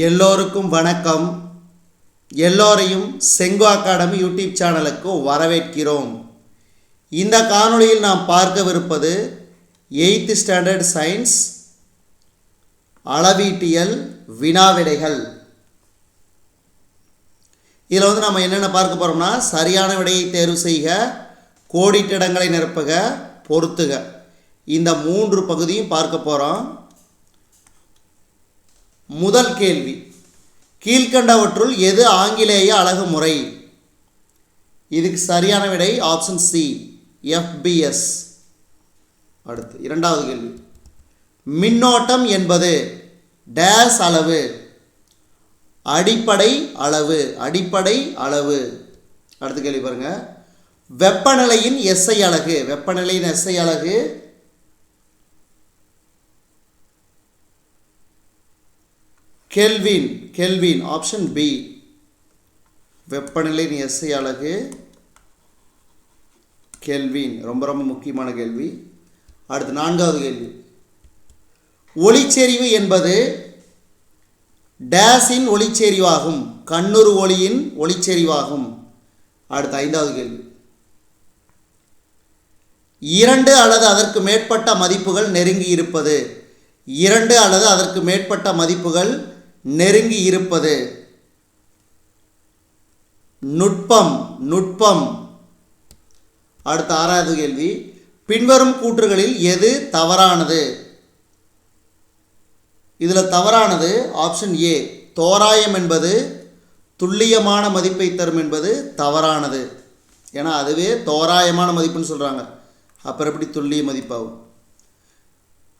எல்லோருக்கும் வணக்கம். எல்லோரையும் செங்கு அகாடமி யூடியூப் சேனலுக்கு வரவேற்கிறோம். இந்த காணொளியில் நாம் பார்க்கவிருப்பது எயித்து ஸ்டாண்டர்ட் சயின்ஸ் அளவீட்டியல் வினாவிடைகள். இதில் வந்து நம்ம என்னென்ன பார்க்க போகிறோம்னா சரியான விடையை தேர்வு செய்க கோடிட்டிடங்களை நிரப்புக பொறுத்துக இந்த மூன்று பகுதியும் பார்க்க போகிறோம் முதல் கேள்வி. கீழ்கண்டவற்றுள் எது ஆங்கிலேய அழகு முறை இதுக்கு சரியான விடை ஆப்ஷன் சி எஃபிஎஸ் அடுத்து இரண்டாவது கேள்வி. மின்னோட்டம் என்பது டேஸ் அளவு அடிப்படை அளவு அடிப்படை அளவு. அடுத்து கேள்வி பாருங்கள் வெப்பநிலையின் எஸ்ஐ அலகு வெப்பநிலையின் எஸ்ஐ அலகு கெல்வின் கெல்வின் ஆப்ஷன் பி வெப்பநிலையின் எஸ்ஐ அழகு கெல்வின் ரொம்ப ரொம்ப முக்கியமான கேள்வி. அடுத்து நான்காவது கேள்வி. ஒளிச்செறிவு என்பது டேஸின் ஒளிச்செறிவாகும். கண்ணுறு ஒளியின் ஒளிச்செறிவாகும். அடுத்து ஐந்தாவது கேள்வி. இரண்டு அல்லது அதற்கு மேற்பட்ட மதிப்புகள் நெருங்கி இருப்பது. இரண்டு அல்லது அதற்கு மேற்பட்ட மதிப்புகள் நெருங்கி இருப்பது. நுட்பம் நுட்பம். அடுத்த ஆறாவது கேள்வி. பின்வரும் கூற்றுகளில் எது தவறானது? இதில் தவறானது ஆப்ஷன் ஏ தோராயம் என்பது துல்லியமான மதிப்பை தரும் என்பது தவறானது. ஏன்னா அதுவே தோராயமான மதிப்புன்னு சொல்கிறாங்க அப்புறம் எப்படி துல்லிய மதிப்பாகும்?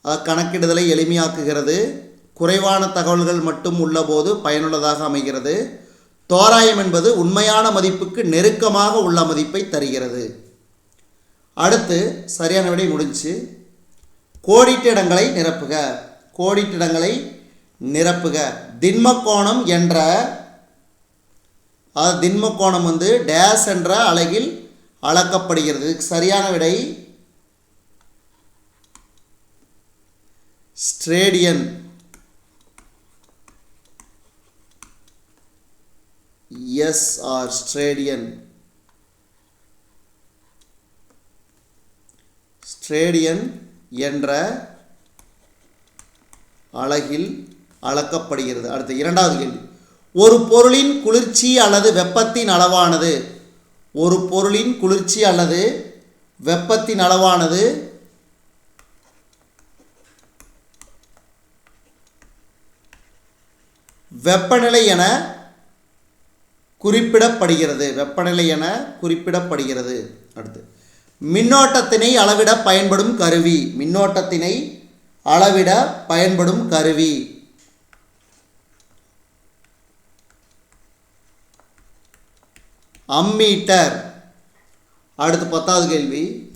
அதை கணக்கிடுதலை எளிமையாக்குகிறது. குறைவான தகவல்கள் மட்டும் உள்ளபோது பயனுள்ளதாக அமைகிறது. தோராயம் என்பது உண்மையான மதிப்புக்கு நெருக்கமாக உள்ள மதிப்பை தருகிறது. அடுத்து சரியான விடை முடிஞ்சு கோடிட்டிடங்களை நிரப்புக. கோடிட்டிடங்களை நிரப்புக. திண்மக்கோணம் என்ற அது திண்மக்கோணம் வந்து டேஸ் என்ற அழகில் அளக்கப்படுகிறது. சரியான விடை steradian. S R steradian steradian என்ற அழகில் அளக்கப்படுகிறது. அடுத்து இரண்டாவது கேள்வி. ஒரு பொருளின் குளிர்ச்சி அல்லது வெப்பத்தின் அளவானது? ஒரு பொருளின் குளிர்ச்சி அல்லது வெப்பத்தின் அளவானது? வெப்பநிலை என குறிப்பிடப்படுகிறது. வெப்பநிலை என குறிப்பிடப்படுகிறது. அடுத்து மின்னோட்டத்தினை அளவிட பயன்படும் கருவி. மின்னோட்டத்தினை அளவிட பயன்படும் கருவி. அம்மீட்டர். அடுத்து பத்தாவது கேள்வி.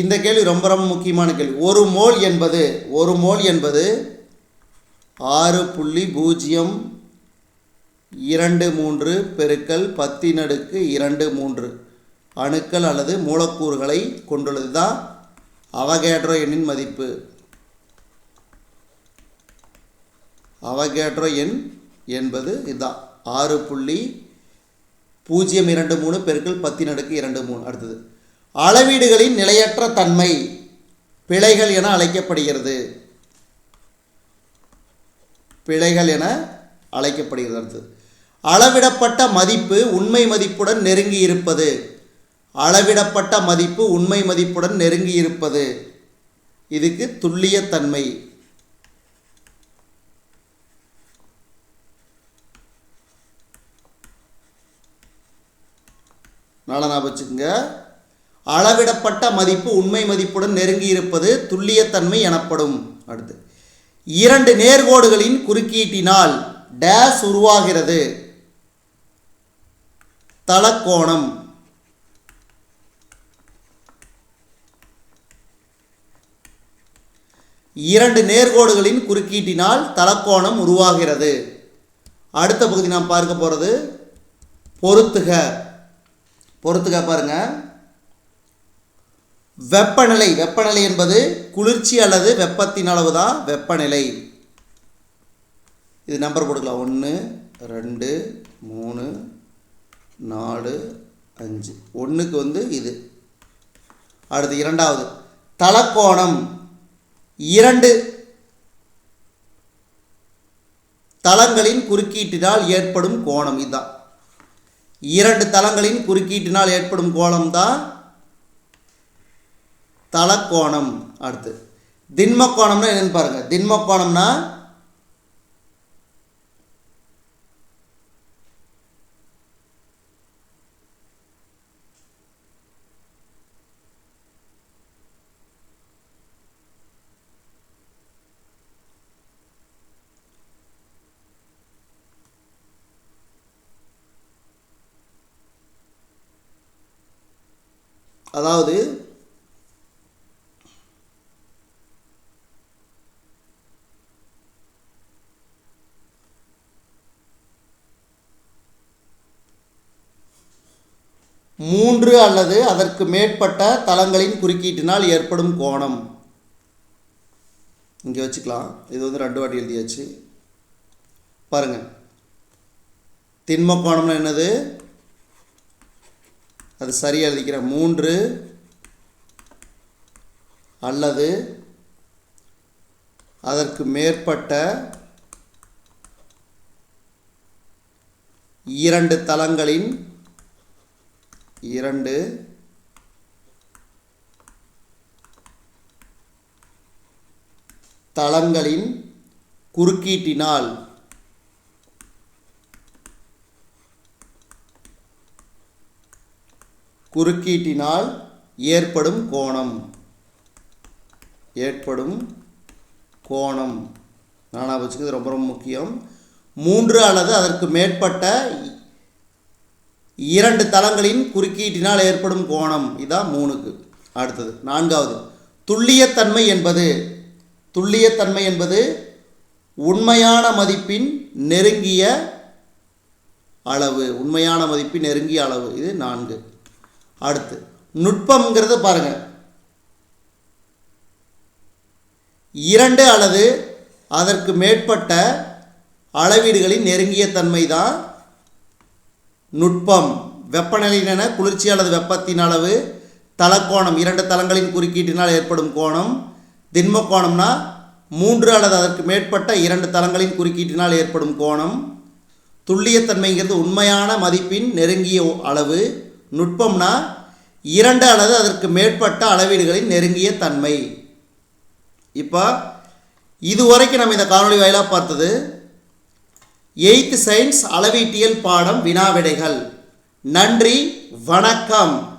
இந்த கேள்வி ரொம்ப ரொம்ப முக்கியமான கேள்வி. ஒரு மோல் என்பது ஒரு மோல் என்பது ஆறு புள்ளி பூஜ்ஜியம் இரண்டு மூன்று பெருக்கல் பத்தினடுக்கு இரண்டு மூன்று. அணுக்கள் அல்லது மூலக்கூறுகளை கொண்டுள்ளது தான் அவகேட்ரோ எண்ணின் மதிப்பு. அவகேட்ரோ எண் என்பது இதுதான் ஆறு புள்ளி பூஜ்ஜியம் இரண்டு மூணு பெருக்கல் பத்தினடுக்கு இரண்டு மூணு. அடுத்தது. அளவீடுகளின் நிலையற்ற தன்மை பிழைகள் என அழைக்கப்படுகிறது. பிழைகள் என அழைக்கப்படுகிறது அளவிடப்பட்ட மதிப்பு உண்மை மதிப்புடன் நெருங்கி இருப்பது. அளவிடப்பட்ட மதிப்பு உண்மை மதிப்புடன் நெருங்கி இருப்பது. இதுக்கு துல்லியத்தன்மை நல்லா ஞாபகம் வச்சுக்கோங்க. அளவிடப்பட்ட மதிப்பு உண்மை மதிப்புடன் நெருங்கியிருப்பது துல்லியத்தன்மை எனப்படும். அடுத்து இரண்டு நேர்கோடுகளின் குறுக்கீட்டினால் டேஸ் உருவாகிறது. தலக்கோணம் இரண்டு நேர்கோடுகளின் குறுக்கீட்டினால் தலக்கோணம் உருவாகிறது. அடுத்த பகுதி நாம் பார்க்க போகிறது பொருத்துக. பொறுத்துக்க பாருங்கள் வெப்பநிலை. வெப்பநிலை என்பது குளிர்ச்சி அல்லது வெப்பத்தின் அளவு தான் வெப்பநிலை. இது நம்பர் போட்டுக்கலாம் ஒன்று ரெண்டு மூணு நாலு அஞ்சு. ஒன்றுக்கு வந்து இது. அடுத்து இரண்டாவது. தலக்கோணம். இரண்டு தளங்களின் குறுக்கீட்டினால் ஏற்படும் கோணம். இதுதான் இரண்டு தளங்களின் குறுக்கீட்டினால் ஏற்படும் கோணம் தான் தலக்கோணம் அடுத்து. திண்மக்கோணம்னா என்னன்னு பாருங்க. திண்மக்கோணம்னா அதாவது ஒன்று அல்லது அதற்கு மேற்பட்ட தளங்களின் குறுக்கீட்டினால் ஏற்படும் கோணம். இங்கே வச்சுக்கலாம். இது வந்து ரெண்டு வாட்டி எழுதியாச்சு. பாருங்க. திண்ம கோணம்னு என்னது? அது சரியாக எழுதிக்கிறேன் மூன்று அல்லது அதற்கு மேற்பட்ட இரண்டு தளங்களின் இரண்டு. தளங்களின் குறுக்கீட்டினால் குறுக்கீட்டினால் ஏற்படும் கோணம். ஏற்படும் கோணம். நானா வச்சுக்கிறது ரொம்ப ரொம்ப முக்கியம். மூன்று அல்லது அதற்கு மேற்பட்ட இரண்டு தளங்களின் குறுக்கீட்டினால் ஏற்படும் கோணம். இதான் மூணுக்கு. அடுத்தது நான்காவது. துல்லியத்தன்மை என்பது துல்லியத்தன்மை என்பது உண்மையான மதிப்பின் நெருங்கிய அளவு. உண்மையான மதிப்பின் நெருங்கிய அளவு. இது நான்கு. அடுத்து நுட்பம்ங்கிறது பாருங்க. இரண்டு அல்லது அதற்கு மேற்பட்ட அளவீடுகளின் நெருங்கிய தன்மை தான் நுட்பம் வெப்பநிலையின குளிர்ச்சி அல்லது வெப்பத்தின் அளவு தலக்கோணம் இரண்டு தளங்களின் குறுக்கீட்டினால் ஏற்படும் கோணம் திண்ம கோணம்னா மூன்று அல்லது அதற்கு மேற்பட்ட இரண்டு தளங்களின் குறுக்கீட்டினால் ஏற்படும் கோணம். துல்லியத்தன்மைங்கிறது உண்மையான மதிப்பின் நெருங்கிய அளவு. நுட்பம்னா இரண்டு அல்லது அதற்கு மேற்பட்ட அளவீடுகளின் நெருங்கிய தன்மை. இப்போ இதுவரைக்கும் நம்ம இந்த காணொலி வாயிலாக பார்த்தது எயித்து சயின்ஸ் அளவீட்டியல் பாடம் வினாவிடைகள். நன்றி வணக்கம்.